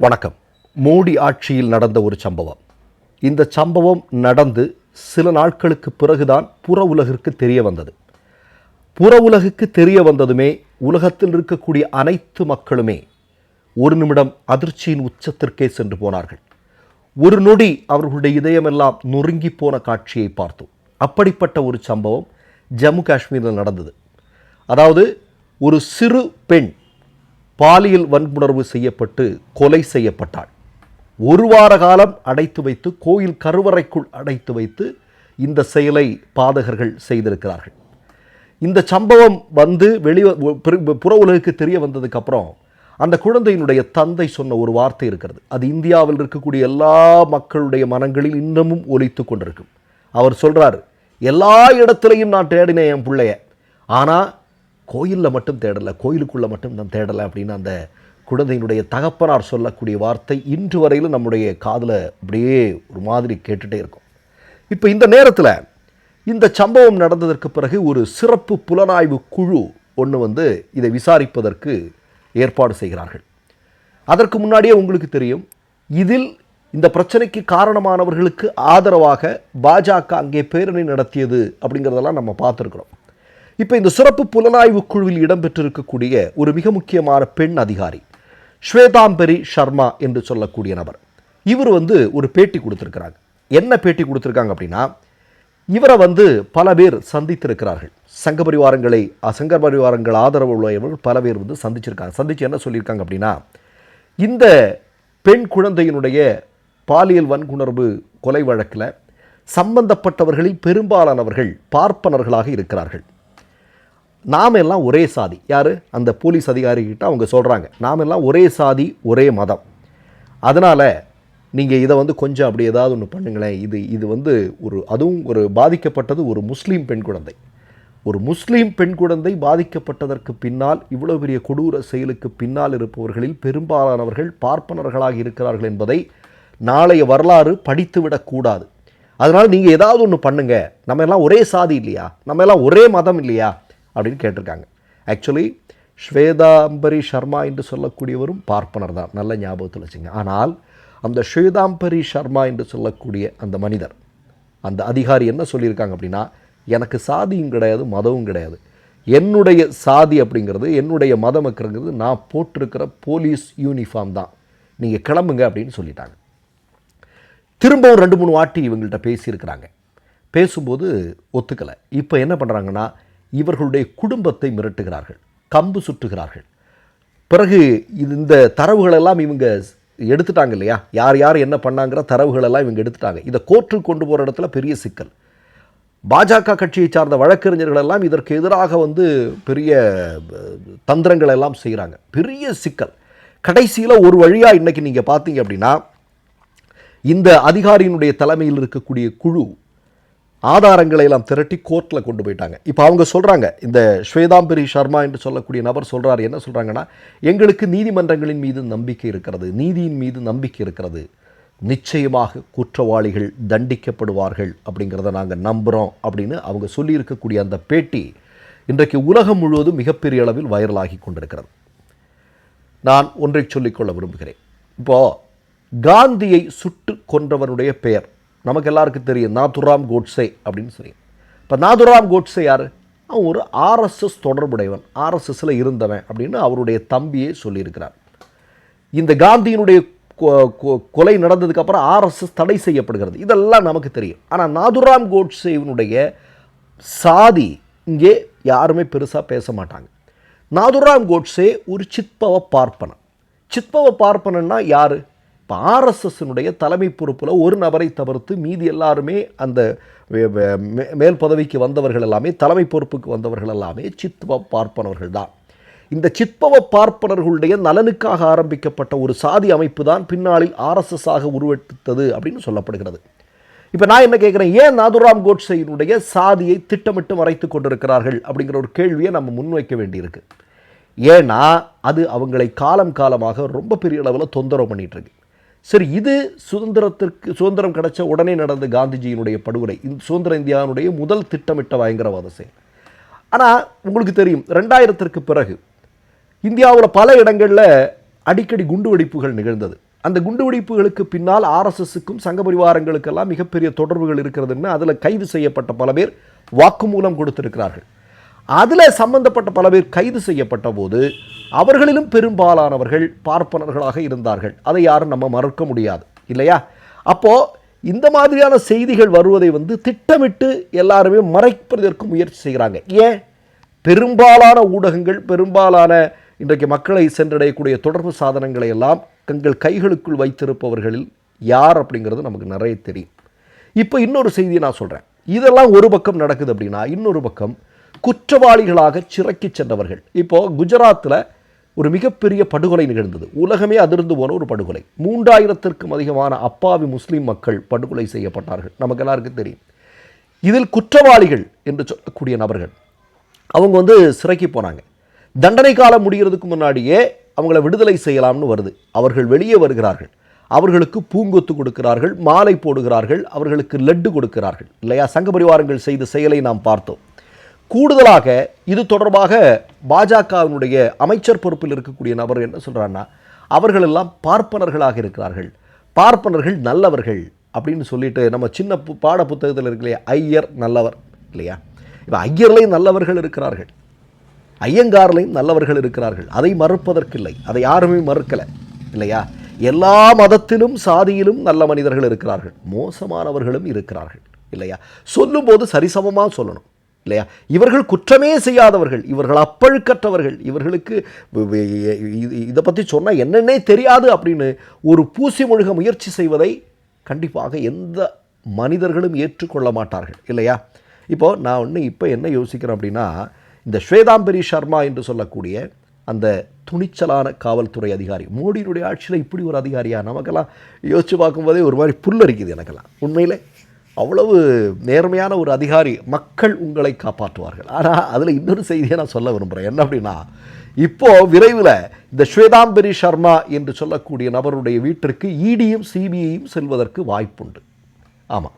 வணக்கம். மோடி ஆட்சியில் நடந்த ஒரு சம்பவம். இந்த சம்பவம் நடந்து சில நாட்களுக்கு பிறகுதான் புற உலகிற்கு தெரிய வந்தது. புற உலகுக்கு தெரிய வந்ததுமே உலகத்தில் இருக்கக்கூடிய அனைத்து மக்களுமே ஒரு நிமிடம் அதிர்ச்சியின் உச்சத்திற்கே சென்று போனார்கள். ஒரு நொடி அவர்களுடைய இதயமெல்லாம் நொறுங்கி போன காட்சியை பார்த்தோம். அப்படிப்பட்ட ஒரு சம்பவம் ஜம்மு காஷ்மீரில் நடந்தது. அதாவது ஒரு சிறு பெண் பாலியல் வன்புணர்வு செய்யப்பட்டு கொலை செய்யப்பட்டாள். ஒரு வார காலம் அடைத்து வைத்து கோயில் கருவறைக்குள் அடைத்து வைத்து இந்த செயலை பாதகர்கள் செய்திருக்கிறார்கள். இந்த சம்பவம் வந்து வெளி புற உலகுக்கு தெரிய வந்ததுக்கப்புறம் அந்த குழந்தையினுடைய தந்தை சொன்ன ஒரு வார்த்தை இருக்கிறது. அது இந்தியாவில் இருக்கக்கூடிய எல்லா மக்களுடைய மனங்களில் இன்னமும் ஒலித்து கொண்டிருக்கும். அவர் சொல்கிறார் எல்லா இடத்துலையும் நான் தேடினேன் என் பிள்ளைய. ஆனால் கோயிலில் மட்டும் தேடலை கோயிலுக்குள்ளே மட்டும் நான் தேடலை அப்படின்னு அந்த குழந்தையினுடைய தகப்பனார் சொல்லக்கூடிய வார்த்தை இன்று வரையிலும் நம்முடைய காதில் அப்படியே ஒரு மாதிரி கேட்டுகிட்டே இருக்கும். இப்போ இந்த நேரத்தில் இந்த சம்பவம் நடந்ததற்கு பிறகு ஒரு சிறப்பு புலனாய்வு குழு ஒன்று வந்து இதை விசாரிப்பதற்கு ஏற்பாடு செய்கிறார்கள். அதற்கு முன்னாடியே உங்களுக்கு தெரியும் இதில் இந்த பிரச்சனைக்கு காரணமானவர்களுக்கு ஆதரவாக பாஜக அங்கே பேரணி நடத்தியது அப்படிங்கிறதெல்லாம் நம்ம பார்த்துருக்குறோம். இப்போ இந்த சிறப்பு புலனாய்வு குழுவில் இடம்பெற்றிருக்கக்கூடிய ஒரு மிக முக்கியமான பெண் அதிகாரி ஸ்வேதாம்பரி சர்மா என்று சொல்லக்கூடிய நபர். இவர் வந்து ஒரு பேட்டி கொடுத்துருக்கிறாங்க என்ன பேட்டி கொடுத்துருக்காங்க அப்படின்னா இவரை வந்து பல பேர் சந்தித்திருக்கிறார்கள். சங்க பரிவாரங்களை சங்க பரிவாரங்கள் ஆதரவு உள்ளவர்கள் பல பேர் வந்து சந்திச்சிருக்காங்க. சந்திச்சு என்ன சொல்லியிருக்காங்க அப்படின்னா இந்த பெண் குழந்தையினுடைய பாலியல் வன்குணர்வு கொலை வழக்கில் சம்பந்தப்பட்டவர்களில் பெரும்பாலானவர்கள் பார்ப்பனர்களாக இருக்கிறார்கள். நாம் எல்லாம் ஒரே சாதி. யார்? அந்த போலீஸ் அதிகாரிகிட்ட அவங்க சொல்கிறாங்க நாம் எல்லாம் ஒரே சாதி ஒரே மதம். அதனால் நீங்கள் இதை வந்து கொஞ்சம் அப்படி ஏதாவது ஒன்று பண்ணுங்களேன். இது இது வந்து ஒரு அதுவும் ஒரு பாதிக்கப்பட்டது ஒரு முஸ்லீம் பெண் குழந்தை. ஒரு முஸ்லீம் பெண் குழந்தை பாதிக்கப்பட்டதற்கு பின்னால் இவ்வளோ பெரிய கொடூர செயலுக்கு பின்னால் இருப்பவர்களில் பெரும்பாலானவர்கள் பார்ப்பனர்களாக இருக்கிறார்கள் என்பதை நாளைய வரலாறு படித்துவிடக்கூடாது அதனால் நீங்கள் ஏதாவது ஒன்று பண்ணுங்கள் நம்ம எல்லாம் ஒரே சாதி இல்லையா? நம்ம எல்லாம் ஒரே மதம் இல்லையா? அப்படின்னு கேட்டிருக்காங்க. ஆக்சுவலி ஸ்வேதாம்பரி சர்மா என்று சொல்லக்கூடியவரும் பார்ப்பனர் தான். நல்ல ஞாபகத்தில் வச்சுங்க. ஆனால் அந்த ஸ்வேதாம்பரி சர்மா என்று சொல்லக்கூடிய அந்த மனிதர் அந்த அதிகாரி என்ன சொல்லியிருக்காங்க அப்படின்னா எனக்கு சாதியும் கிடையாது மதமும் கிடையாது. என்னுடைய சாதி அப்படிங்கிறது என்னுடைய மதம் இருக்கிறது நான் போட்டிருக்கிற போலீஸ் யூனிஃபார்ம் தான். நீங்கள் கிளம்புங்க அப்படின்னு சொல்லிட்டாங்க. திரும்பவும் ரெண்டு மூணு வாட்டி இவங்கள்ட்ட பேசியிருக்கிறாங்க. பேசும்போது ஒத்துக்கலை. இப்போ என்ன பண்ணுறாங்கன்னா இவர்களுடைய குடும்பத்தை மிரட்டுகிறார்கள் கம்பு சுற்றுகிறார்கள் பிறகு இது இந்த தரவுகளெல்லாம் இவங்க எடுத்துட்டாங்க இல்லையா? யார் யார் என்ன பண்ணாங்கிற தரவுகளெல்லாம் இவங்க எடுத்துட்டாங்க. இதை கோர்ட்டுக்கு கொண்டு போகிற இடத்துல பெரிய சிக்கல். பாஜக கட்சியை சார்ந்த வழக்கறிஞர்கள் எல்லாம் இதற்கு எதிராக வந்து பெரிய தந்திரங்கள் எல்லாம் செய்கிறாங்க பெரிய சிக்கல். கடைசியில் ஒரு வழியாக இன்றைக்கி நீங்கள் பார்த்தீங்க அப்படின்னா இந்த அதிகாரியினுடைய தலைமையில் இருக்கக்கூடிய குழு ஆதாரங்களை எல்லாம் திரட்டி கோர்ட்டில் கொண்டு போயிட்டாங்க. இப்போ அவங்க சொல்கிறாங்க இந்த ஸ்வேதாம்பரி சர்மா என்று சொல்லக்கூடிய நபர் சொல்கிறார் என்ன சொல்கிறாங்கன்னா எங்களுக்கு நீதிமன்றங்களின் மீது நம்பிக்கை இருக்கிறது நீதியின் மீது நம்பிக்கை இருக்கிறது. நிச்சயமாக குற்றவாளிகள் தண்டிக்கப்படுவார்கள் அப்படிங்கிறத நாங்கள் நம்புகிறோம் அப்படின்னு அவங்க சொல்லியிருக்கக்கூடிய அந்த பேட்டி இன்றைக்கு உலகம் முழுவதும் மிகப்பெரிய அளவில் வைரலாகி கொண்டிருக்கிறது. நான் ஒன்றை சொல்லிக்கொள்ள விரும்புகிறேன். இப்போது காந்தியை சுட்டு கொன்றவனுடைய பெயர் நமக்கு எல்லாருக்கும் தெரியும் நாதுராம் கோட்ஸே அப்படின்னு சொல்லி. இப்போ நாதுராம் கோட்ஸே யார்? அவன் ஒரு ஆர்எஸ்எஸ் தொடர்புடையவன் ஆர்எஸ்எஸ்ஸில் இருந்தவன் அப்படின்னு அவருடைய தம்பியே சொல்லியிருக்கிறார். இந்த காந்தியினுடைய கொலை நடந்ததுக்கப்புறம் ஆர்எஸ்எஸ் தடை செய்யப்படுகிறது. இதெல்லாம் நமக்கு தெரியும். ஆனால் நாதுராம் கோட்ஸேவினுடைய சாதி இங்கே யாருமே பெருசாக பேச மாட்டாங்க. நாதுராம் கோட்ஸே ஒரு சித்பவ பார்ப்பனன். சித்பவ பார்ப்பனன்னா யார்? இப்போ ஆர்எஸ்எஸ்னுடைய தலைமை பொறுப்பில் ஒரு நபரை தவிர்த்து மீதி எல்லாருமே அந்த மேல் பதவிக்கு வந்தவர்கள் எல்லாமே தலைமை பொறுப்புக்கு வந்தவர்கள் எல்லாமே சித்துவ பார்ப்பனர்கள் தான். இந்த சித்பவ பார்ப்பனர்களுடைய நலனுக்காக ஆரம்பிக்கப்பட்ட ஒரு சாதி அமைப்பு தான் பின்னாளில் ஆர்எஸ்எஸ்ஸாக உருவெடுத்தது அப்படின்னு சொல்லப்படுகிறது. இப்போ நான் என்ன கேட்குறேன் ஏன் நாதுராம் கோட்ஸையினுடைய சாதியை திட்டமிட்டு மறைத்து கொண்டிருக்கிறார்கள் அப்படிங்கிற ஒரு கேள்வியை நம்ம முன்வைக்க வேண்டியிருக்கு. ஏன்னா அது அவங்களை காலம் காலமாக ரொம்ப பெரிய அளவில் தொந்தரவு பண்ணிகிட்ருக்கு சரி இது சுதந்திரத்திற்கு சுதந்திரம் கிடைச்ச உடனே நடந்த காந்திஜியினுடைய படுகொலை இந்த சுதந்திர இந்தியாவினுடைய முதல் திட்டமிட்ட பயங்கரவாத செயல். ஆனால் உங்களுக்கு தெரியும் ரெண்டாயிரத்திற்கு பிறகு இந்தியாவில் பல இடங்களில் அடிக்கடி குண்டுவெடிப்புகள் நிகழ்ந்தது. அந்த குண்டுவெடிப்புகளுக்கு பின்னால் ஆர்எஸ்எஸுக்கும் சங்க பரிவாரங்களுக்கெல்லாம் மிகப்பெரிய தொடர்புகள் இருக்கிறதுன்னு அதில் கைது செய்யப்பட்ட பல பேர் வாக்குமூலம் கொடுத்திருக்கிறார்கள். அதில் சம்பந்தப்பட்ட பல பேர் கைது செய்யப்பட்ட போது அவர்களிலும் பெரும்பாலானவர்கள் பார்ப்பனர்களாக இருந்தார்கள். அதை யாரும் நம்ம மறுக்க முடியாது. இல்லையா? அப்போது இந்த மாதிரியான செய்திகள் வருவதை வந்து திட்டமிட்டு எல்லாருமே மறைப்பதற்கு முயற்சி செய்கிறாங்க. ஏன்? பெரும்பாலான ஊடகங்கள் பெரும்பாலான இன்றைக்கு மக்களை சென்றடையக்கூடிய தொடர்பு சாதனங்களை எல்லாம் தங்கள் கைகளுக்குள் வைத்திருப்பவர்களில் யார் அப்படிங்கிறது நமக்கு நிறைய தெரியும். இப்போ இன்னொரு செய்தியை நான் சொல்கிறேன் இதெல்லாம் ஒரு பக்கம் நடக்குது அப்படின்னா இன்னொரு பக்கம் குற்றவாளிகளாக சிறைக்கு சென்றவர்கள். இப்போது குஜராத்தில் ஒரு மிகப்பெரிய படுகொலை நிகழ்ந்தது. உலகமே அதிர்ந்து போன ஒரு படுகொலை. மூன்றாயிரத்திற்கும் அதிகமான அப்பாவி முஸ்லீம் மக்கள் படுகொலை செய்யப்பட்டார்கள். நமக்கு எல்லாருக்கும் தெரியும். இதில் குற்றவாளிகள் என்று சொல்லக்கூடிய நபர்கள் அவங்க வந்து சிறைக்கு போனாங்க. தண்டனை காலம் முடிகிறதுக்கு முன்னாடியே அவங்கள விடுதலை செய்யலாம்னு வருது. அவர்கள் வெளியே வருகிறார்கள். அவர்களுக்கு பூங்கொத்து கொடுக்கிறார்கள் மாலை போடுகிறார்கள் அவர்களுக்கு லட்டு கொடுக்கிறார்கள். இல்லையா? சங்க பரிவாரங்கள் செய்த செயலை நாம் பார்த்தோம். கூடுதலாக இது தொடர்பாக பாஜகவினுடைய அமைச்சர் பொறுப்பில் இருக்கக்கூடிய நபர் என்ன சொல்கிறான்னா அவர்கள் எல்லாம் பார்ப்பனர்களாக இருக்கிறார்கள். பார்ப்பனர்கள் நல்லவர்கள் அப்படின்னு சொல்லிட்டு நம்ம சின்ன பு- பாட புத்தகத்தில் இருக்கலையே ஐயர் நல்லவர் இல்லையா? இப்போ ஐயர்லேயும் நல்லவர்கள் இருக்கிறார்கள். ஐயங்கார்லையும் நல்லவர்கள் இருக்கிறார்கள். அதை மறுப்பதற்கில்லை. அதை யாருமே மறுக்கலை இல்லையா? எல்லா மதத்திலும் சாதியிலும் நல்ல மனிதர்கள் இருக்கிறார்கள். மோசமானவர்களும் இருக்கிறார்கள் இல்லையா? சொல்லும்போது சரிசமமாக சொல்லணும். இல்லையா? இவர்கள் குற்றமே செய்யாதவர்கள் இவர்கள் அப்பழுக்கற்றவர்கள் இவர்களுக்கு இதை பற்றி சொன்னால் என்னென்னே தெரியாது அப்படின்னு ஒரு பூசி மொழிக முயற்சி செய்வதை கண்டிப்பாக எந்த மனிதர்களும் ஏற்றுக்கொள்ள மாட்டார்கள் இல்லையா? இப்போ நான் ஒன்று இப்போ என்ன யோசிக்கிறேன் அப்படின்னா இந்த ஸ்வேதாம்பரி சர்மா என்று சொல்லக்கூடிய அந்த துணிச்சலான காவல்துறை அதிகாரி மோடியினுடைய ஆட்சியில் இப்படி ஒரு அதிகாரியா? நமக்கெல்லாம் யோசிச்சு பார்க்கும்போதே ஒரு மாதிரி புல்லரிக்குது எனக்கெல்லாம். உண்மையிலே அவ்வளவு நேர்மையான ஒரு அதிகாரி மக்கள் உங்களை காப்பாற்றுவார்கள். ஆனால் அதில் இன்னொரு செய்தியை நான் சொல்ல விரும்புகிறேன் என்ன அப்படின்னா இப்போது விரைவில் இந்த ஸ்வேதாம்பரி சர்மா என்று சொல்லக்கூடிய நபருடைய வீட்டிற்கு இடியும் சிபிஐயும் செல்வதற்கு வாய்ப்புண்டு. ஆமாம்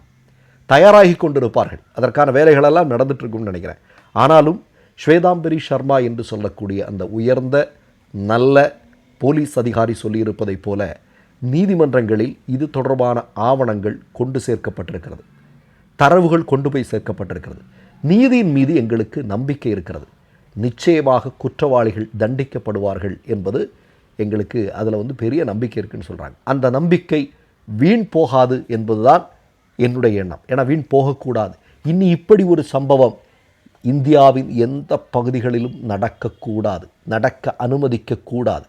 தயாராகி கொண்டிருப்பார்கள். அதற்கான வேலைகளெல்லாம் நடந்துட்டுருக்கும்னு நினைக்கிறேன். ஆனாலும் ஸ்வேதாம்பரி சர்மா என்று சொல்லக்கூடிய அந்த உயர்ந்த நல்ல போலீஸ் அதிகாரி சொல்லியிருப்பதைப் போல நீதிமன்றங்களில் இது தொடர்பான ஆவணங்கள் கொண்டு சேர்க்கப்பட்டிருக்கிறது. தரவுகள் கொண்டு போய் சேர்க்கப்பட்டிருக்கிறது. நீதியின் மீது எங்களுக்கு நம்பிக்கை இருக்கிறது. நிச்சயமாக குற்றவாளிகள் தண்டிக்கப்படுவார்கள் என்பது எங்களுக்கு அதில் வந்து பெரிய நம்பிக்கை இருக்குன்னு சொல்கிறாங்க அந்த நம்பிக்கை வீண் போகாது என்பதுதான் என்னுடைய எண்ணம். ஏன்னா வீண் போகக்கூடாது. இனி இப்படி ஒரு சம்பவம் இந்தியாவின் எந்த பகுதிகளிலும் நடக்கக்கூடாது. நடக்க அனுமதிக்கக்கூடாது.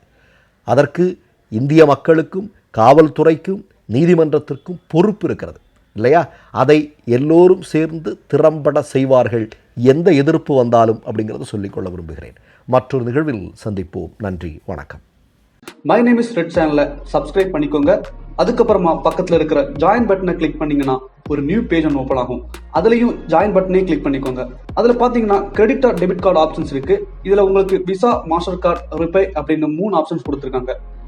அதற்கு இந்திய மக்களுக்கும் காவல்துறைக்கும் நீதிமன்றத்திற்கும் பொறுப்பு இருக்கிறது இல்லையா? அதை எல்லோரும் சேர்ந்து திறம்பட செய்வார்கள். எந்த எதிர்ப்பு வந்தாலும் அப்படிங்கிறத சொல்லிக்கொள்ள விரும்புகிறேன். மற்றொரு நிகழ்வில் சந்திப்போம். நன்றி வணக்கம். மை நேம் இஸ் ரெட் சேனலை சப்ஸ்கிரைப் பண்ணிக்கோங்க. அதுக்கப்புறமா பக்கத்தில் இருக்கிற ஜாயின் பட்டனை கிளிக் பண்ணீங்கன்னா ஒரு நியூ பேஜ் ஒன்று ஓப்பன் ஆகும். அதுலேயும் ஜாயின் பட்டனே கிளிக் பண்ணிக்கோங்க. அதில் பார்த்தீங்கன்னா கிரெடிட் டெபிட் கார்டு ஆப்ஷன்ஸ் இருக்கு. இதில் உங்களுக்கு விசா மாஸ்டர் கார்டு ரிப்பே அப்படின்னு மூணு ஆப்ஷன்ஸ் கொடுத்துருக்காங்க.